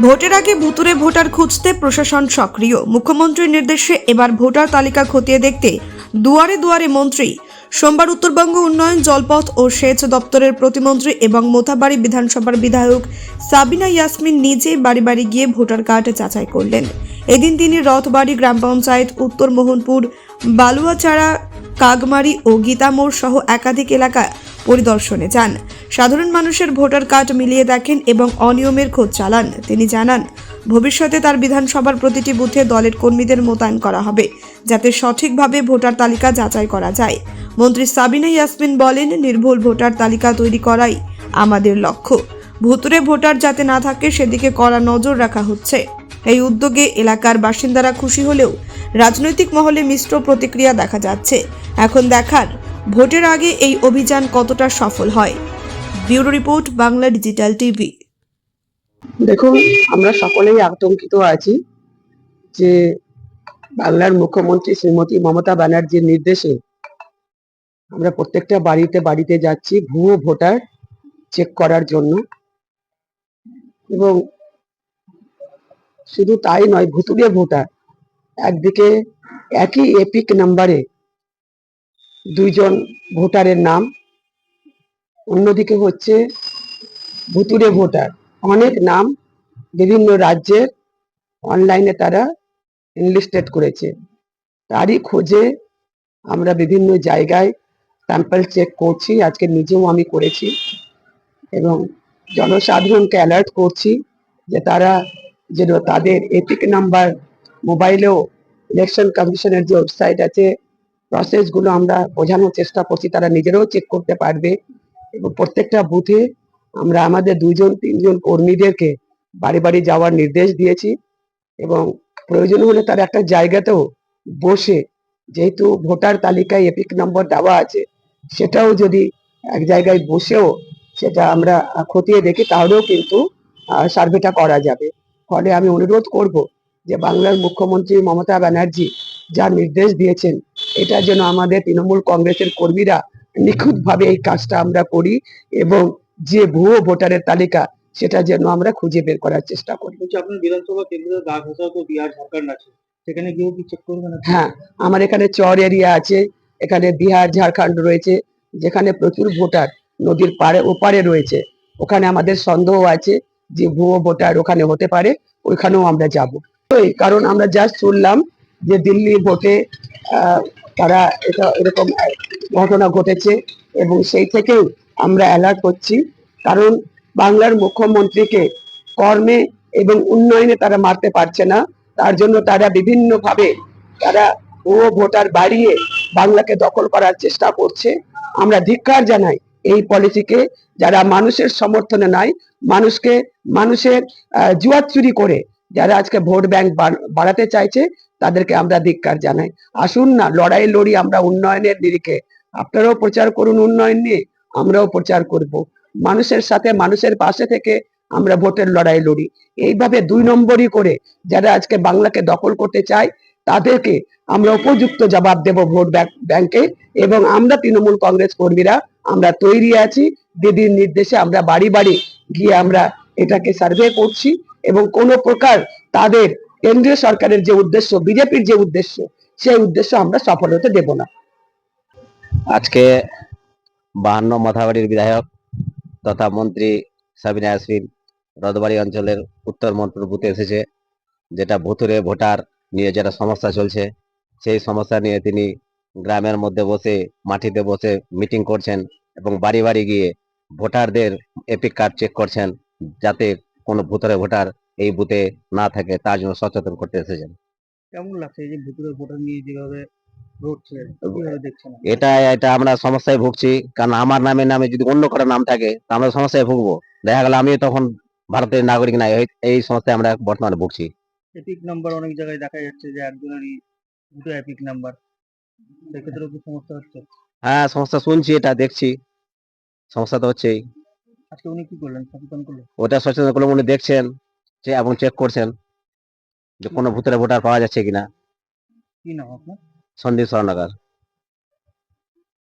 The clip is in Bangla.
ভোটের আগে ভুতুরে ভোটার খুঁজতে প্রশাসন সক্রিয়। মুখ্যমন্ত্রীর নির্দেশে এবার ভোটার তালিকা খতিয়ে দেখতে দুয়ারে দুয়ারে মন্ত্রী। সোমবার উত্তরবঙ্গ উন্নয়ন, জলপথ ও সেচ দপ্তরের প্রতিমন্ত্রী এবং মোথাবাড়ি বিধানসভার বিধায়ক সাবিনা ইয়াসমিন নিজে বাড়ি বাড়ি গিয়ে ভোটার কার্ড যাচাই করলেন। এদিন তিনি রথবাড়ি গ্রাম পঞ্চায়েত, উত্তর মোহনপুর বালুয়াচাড়া কাগমারি ও গীতামোড় সহ একাধিক এলাকা পরিদর্শনে যান। সাধারণ মানুষের ভোটার কার্ড মিলিয়ে দেখেন এবং অনিয়মের খোঁজ চালান। তিনি জানান, ভবিষ্যতে তার বিধানসভার প্রতিটি বুথে দলের কর্মীদের মোতায়েন করা হবে, যাতে সঠিকভাবে ভোটার তালিকা যাচাই করা যায়। মন্ত্রী সাবিনা ইয়াসমিন বলেন, নির্ভুল ভোটার তালিকা তৈরি করাই আমাদের লক্ষ্য। ভুতুরে ভোটার যাতে না থাকে, সেদিকে কড়া নজর রাখা হচ্ছে। এই উদ্যোগে এলাকার বাসিন্দারা খুশি হলেও রাজনৈতিক মহলে মিশ্র প্রতিক্রিয়া দেখা যাচ্ছে। এখন দেখার, ভোটের আগে এই অভিযান কতটা সফল হয়। Bureau report, Bangla digital TV. দেখুন, আমরা সকলেই আতঙ্কিত আছি যে বাংলার মুখ্যমন্ত্রী শ্রীমতী মমতা ব্যানার্জির নির্দেশে আমরা প্রত্যেকটা বাড়িতে বাড়িতে যাচ্ছি ভুয়ো ভোটার চেক করার জন্য। এবং শুধু তাই নয়, ভুতুড়ে ভোটার, একদিকে একই এপিক নাম্বারে দুইজন ভোটারের নাম অন্যদিকে হচ্ছে ভুতুড়ে ভোটার। অনেক নাম বিভিন্ন রাজ্যের অনলাইনে তারা এনলিস্টেড করেছে। তারই খোঁজে আমরা বিভিন্ন জায়গায় স্যাম্পল চেক করছি। আজকে নিজেও আমি করেছি এবং জনসাধারণকে অ্যালার্ট করছি যে তারা যেন তাদের এপিক নাম্বার মোবাইলেও ইলেকশন কমিশনের যে ওয়েবসাইট আছে প্রসেসগুলো আমরা বোঝানোর চেষ্টা করছি। তারা নিজেরাও চেক করতে পারবে। এবং প্রত্যেকটা বুথে আমরা আমাদের দুইজন, তিনজন কর্মীদেরকে বাড়ি বাড়ি যাওয়ার নির্দেশ দিয়েছি এবং প্রয়োজন হলে তার একটা জায়গাতেও বসে যেহেতু ভোটার তালিকায় এপিক নম্বর দেওয়া আছে, সেটাও যদি এক জায়গায় বসেও সেটা আমরা খতিয়ে দেখি তাহলেও কিন্তু সার্ভেটা করা যাবে। ফলে আমি অনুরোধ করব যে বাংলার মুখ্যমন্ত্রী মমতা ব্যানার্জি যা নির্দেশ দিয়েছেন, এটা যেন আমাদের তৃণমূল কংগ্রেসের কর্মীরা নিখুঁতভাবে এই কাজটা আমরা করি এবং যে ভুয়ো ভোটারের তালিকা সেটা যেন আমরা খুঁজে বের করার চেষ্টা করি। আপনার বিধানসভা কেন্দ্রে দাগ ঘষা তো বিহার ঝাড়খণ্ড আছে। সেখানে গিয়েও কি চেক করবেন আপনি? হ্যাঁ আমার এখানে চর এরিয়া আছে এখানে বিহার ঝাড়খণ্ড রয়েছে যেখানে প্রচুর ভোটার নদীর পাড়ে ওপারে রয়েছে। ওখানে আমাদের সন্দেহ আছে যে ভুয়ো ভোটার ওখানে হতে পারে ওইখানেও আমরা যাব। কারণ আমরা জাস্ট শুনলাম যে দিল্লি ভোটে আহ, তারা এটা এরকম ঘটনা ঘটেছে এবং সেই থেকেই আমরা অ্যালার্ট হচ্ছি কারণ বাংলার মুখ্যমন্ত্রীকে কর্মে এবং উন্নয়নে তারা মারতে পারছে না। তার জন্য তারা বিভিন্ন ভাবে তারা ও ভোটার বাড়িয়ে বাংলাকে দখল করার চেষ্টা করছে। আমরা ধিক্কার জানাই এই পলিসিকে, যারা মানুষের সমর্থনে নাই, মানুষকে, মানুষের জুয়ার চুরি করে, যারা আজকে ভোট ব্যাংক বাড়াতে চাইছে তাদেরকে আমরা ধিক্কার জানাই। আসুন না, লড়াই লড়ি আমরা উন্নয়নের নিরিখে আপনারাও প্রচার করুন উন্নয়ন নিয়ে, আমরাও প্রচার করব। মানুষের সাথে, মানুষের পাশে থেকে আমরা ভোটের লড়াই লড়ি। এইভাবে দুই নম্বরই করে যারা আজকে বাংলাকে দখল করতে চায়, তাদেরকে আমরা উপযুক্ত জবাব দেব ভোট ব্যাংকে এবং আমরা তৃণমূল কংগ্রেস কর্মীরা আমরা তৈরি আছি। দিদির নির্দেশে আমরা বাড়ি বাড়ি গিয়ে আমরা এটাকে সার্ভে করছি এবং কোনো প্রকার তাদের কেন্দ্রীয় সরকারের যে উদ্দেশ্য, বিজেপির যে উদ্দেশ্য, সেই উদ্দেশ্য আমরা সফল হতে দেব না। আজকে বাহান্ন মাথাবাড়ির বিধায়ক তথা মন্ত্রী সাবিনা ইয়াসমিন রদবাড়ি অঞ্চলের উত্তর মন্ত্র বুথে এসেছে, যেটা ভুতুরে ভোটার নিয়ে যেটা সমস্যা চলছে, সেই সমস্যা নিয়ে তিনি গ্রামের মধ্যে বসে, মাটিতে বসে মিটিং করছেন এবং বাড়ি বাড়ি গিয়ে ভোটারদের এপিক কার্ড চেক করছেন, যাতে কোনো ভুতুরে ভোটার এই বুথে না থাকে তার জন্য সচেতন করতে এসেছেন। কেমন লাগছে এই যে ভুতুরে ভোটার নিয়ে যেভাবে ঘটছে কীভাবে দেখছেন এটা এটা আমরা সমস্যায় ভুগছি কারণ আমার নামে নামে যদি অন্য কারও নাম থাকে তা আমরা সমস্যায় ভুগবো। দেখা গেল আমিও তখন ভারতের নাগরিক না এই- সমস্যায় আমরা বর্তমানে ভুগছি। এপিক নাম্বার অনেক জায়গায় দেখা যাচ্ছে যে একজনেরই দুটো এপিক নাম্বার। সেক্ষেত্রেও কি সমস্যা হচ্ছে? হ্যাঁ সমস্যা শুনছি এটা দেখছি। সমস্যা তো হচ্ছেই। আজকে উনি কি করলেন? সচেতন করলেন? ওটা সচেতন করলে উনি দেখছেন। এবং চেক করছেন যে কোনো ভূতের ভোটার পাওয়া যাচ্ছে কিনা? কি নাম আপনার? সন্দীপ স্বর্ণকার